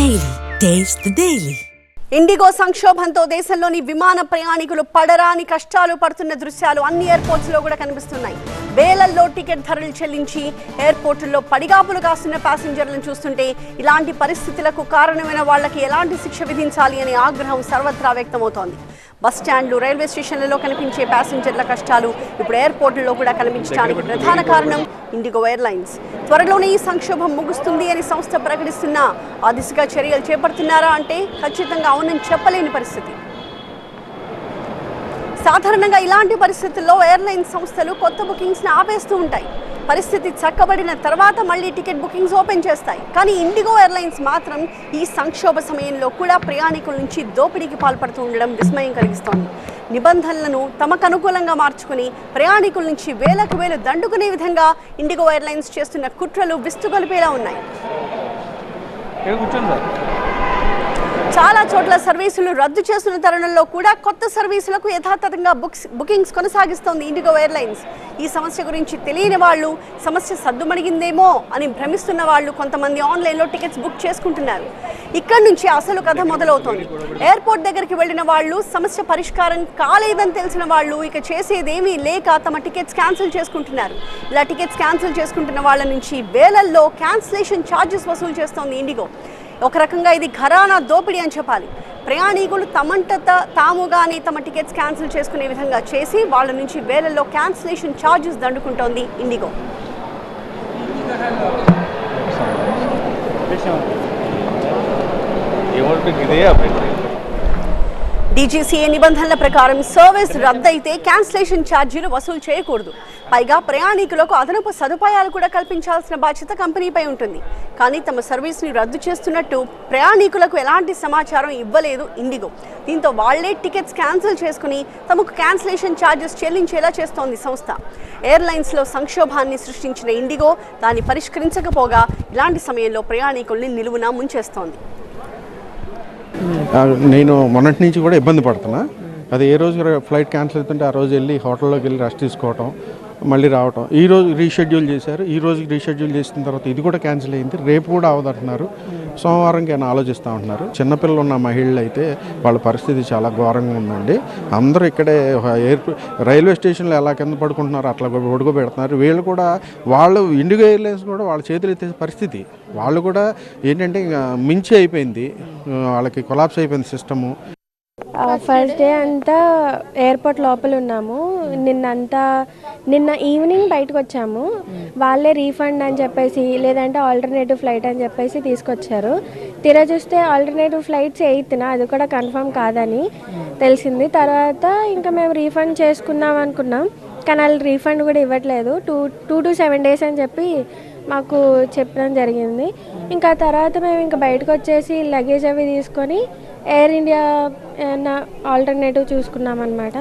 Daily taste daily IndiGo సంక్షోభంతో దేశంలోని విమాన ప్రయాణికులు పడరాని కష్టాలు పడుతున్న దృశ్యాలు అన్ని ఎయిర్పోర్ట్స్లో కూడా కనిపిస్తున్నాయి. వేలల్లో టికెట్ ధరలు చెల్లించి ఎయిర్పోర్టుల్లో పడిగాపులు కాస్తున్న ప్యాసింజర్లను చూస్తుంటే ఇలాంటి పరిస్థితులకు కారణమైన వాళ్ళకి ఎలాంటి శిక్ష విధించాలి అనే ఆగ్రహం సర్వత్రా వ్యక్తమవుతోంది. బస్ స్టాండ్లు రైల్వే స్టేషన్లలో కనిపించే ప్యాసింజర్ల కష్టాలు ఇప్పుడు ఎయిర్పోర్టుల్లో కూడా కనిపించడానికి ప్రధాన కారణం ఇండిగో ఎయిర్లైన్స్ త్వరలోనే ఈ సంక్షోభం ముగుస్తుంది అని సంస్థ ప్రకటిస్తున్నా ఆ దిశగా చర్యలు చేపడుతున్నారా అంటే ఖచ్చితంగా అవునని చెప్పలేని పరిస్థితి. సాధారణంగా ఇలాంటి పరిస్థితుల్లో ఎయిర్లైన్ సంస్థలు కొత్త బుకింగ్స్ని ఆపేస్తూ ఉంటాయి. పరిస్థితి చక్కబడిన తర్వాత మళ్ళీ టికెట్ బుకింగ్స్ ఓపెన్ చేస్తాయి. కానీ ఇండిగో ఎయిర్లైన్స్ మాత్రం ఈ సంక్షోభ సమయంలో కూడా ప్రయాణికుల నుంచి దోపిడీకి పాల్పడుతూ ఉండడం విస్మయం కలిగిస్తోంది. నిబంధనలను తమకు అనుకూలంగా మార్చుకుని ప్రయాణికుల నుంచి వేలకు వేలు దండుకునే విధంగా ఇండిగో ఎయిర్లైన్స్ చేస్తున్న కుట్రలు విస్తుగొలిపేలా ఉన్నాయి. కూర్చోండి సార్. చాలా చోట్ల సర్వీసులు రద్దు చేస్తున్న తరుణంలో కూడా కొత్త సర్వీసులకు యథాతథంగా బుక్స్ బుకింగ్స్ కొనసాగిస్తోంది ఇండిగో ఎయిర్లైన్స్. ఈ సమస్య గురించి తెలియని వాళ్ళు సమస్య సద్దుమణిగిందేమో అని భ్రమిస్తున్న వాళ్ళు కొంతమంది ఆన్లైన్లో టికెట్స్ బుక్ చేసుకుంటున్నారు. ఇక్కడి నుంచి అసలు కథ మొదలవుతోంది. ఎయిర్పోర్ట్ దగ్గరికి వెళ్ళిన వాళ్ళు సమస్య పరిష్కారం కాలేదని తెలిసిన వాళ్ళు ఇక చేసేదేమీ లేక తమ టికెట్స్ క్యాన్సిల్ చేసుకుంటున్నారు. ఇలా టికెట్స్ క్యాన్సిల్ చేసుకుంటున్న వాళ్ళ నుంచి వేలల్లో క్యాన్సిలేషన్ ఛార్జెస్ వసూలు చేస్తోంది ఇండిగో. ఒక రకంగా ఇది ఘరానా దోపిడీ అని చెప్పాలి. ప్రయాణికులు తమంట తాముగానే తమ టికెట్స్ క్యాన్సిల్ చేసుకునే విధంగా చేసి వాళ్ళ నుంచి వేలల్లో క్యాన్సిలేషన్ ఛార్జెస్ దండుకుంటోంది ఇండిగో. ఇదే డీజీసీఏ నిబంధనల ప్రకారం సర్వీస్ రద్దయితే క్యాన్సిలేషన్ ఛార్జీలు వసూలు చేయకూడదు. పైగా ప్రయాణికులకు అదనపు సదుపాయాలు కూడా కల్పించాల్సిన బాధ్యత కంపెనీపై ఉంటుంది. కానీ తమ సర్వీస్ని రద్దు చేస్తున్నట్టు ప్రయాణికులకు ఎలాంటి సమాచారం ఇవ్వలేదు ఇండిగో. దీంతో వాళ్ళే టికెట్స్ క్యాన్సిల్ చేసుకుని తమకు క్యాన్సిలేషన్ ఛార్జెస్ చెల్లించేలా చేస్తోంది సంస్థ. ఎయిర్లైన్స్లో సంక్షోభాన్ని సృష్టించిన ఇండిగో దాన్ని పరిష్కరించకపోగా ఇలాంటి సమయంలో ప్రయాణికుల్ని నిలువున ముంచేస్తోంది. నేను మొన్నటి నుంచి కూడా ఇబ్బంది పడుతున్నా. అది ఏ రోజు ఫ్లైట్ క్యాన్సిల్ అవుతుంటే ఆ రోజు వెళ్ళి హోటల్లోకి వెళ్ళి రెస్ట్ తీసుకోవటం. మళ్ళీ రావటం. ఈ రోజు రీషెడ్యూల్ చేశారు. ఈ రోజు రీషెడ్యూల్ చేసిన తర్వాత ఇది కూడా క్యాన్సిల్ అయింది. రేపు కూడా అవదంటున్నారు. సోమవారంకి ఆయన ఆలోచిస్తూ ఉంటున్నారు. చిన్నపిల్లలు ఉన్న మహిళలు అయితే వాళ్ళ పరిస్థితి చాలా ఘోరంగా ఉందండి. అందరూ ఇక్కడే ఎయిర్ రైల్వే స్టేషన్లో ఎలా కింద పడుకుంటున్నారు అట్లా ఒడుకోబెడుతున్నారు వీళ్ళు కూడా వాళ్ళు ఇండిగో ఎయిర్లైన్స్ కూడా వాళ్ళ చేతులు ఎత్తే పరిస్థితి. వాళ్ళు కూడా ఏంటంటే ఇంకా మించి అయిపోయింది. వాళ్ళకి కొలాప్స్ అయిపోయింది సిస్టము. ఫస్ట్ డే అంతా ఎయిర్పోర్ట్ లోపల ఉన్నాము. నిన్నంతా నిన్న ఈవినింగ్ బయటకు వచ్చాము. వాళ్ళే రీఫండ్ అని చెప్పేసి లేదంటే ఆల్టర్నేటివ్ ఫ్లైట్ అని చెప్పేసి తీసుకొచ్చారు. తీరా చూస్తే ఆల్టర్నేటివ్ ఫ్లైట్స్ ఎయిత్న అది కూడా కన్ఫర్మ్ కాదని తెలిసింది. తర్వాత ఇంకా మేము రీఫండ్ చేసుకుందాం అనుకున్నాం కానీ వాళ్ళు రీఫండ్ కూడా ఇవ్వట్లేదు. Two two to seven days అని చెప్పి మాకు చెప్పడం జరిగింది. ఇంకా తర్వాత మేము ఇంకా బయటకు వచ్చేసి లగేజ్ అవి తీసుకొని ఎయిర్ ఇండియా ఏమన్నా ఆల్టర్నేటివ్ చూసుకున్నాం అనమాట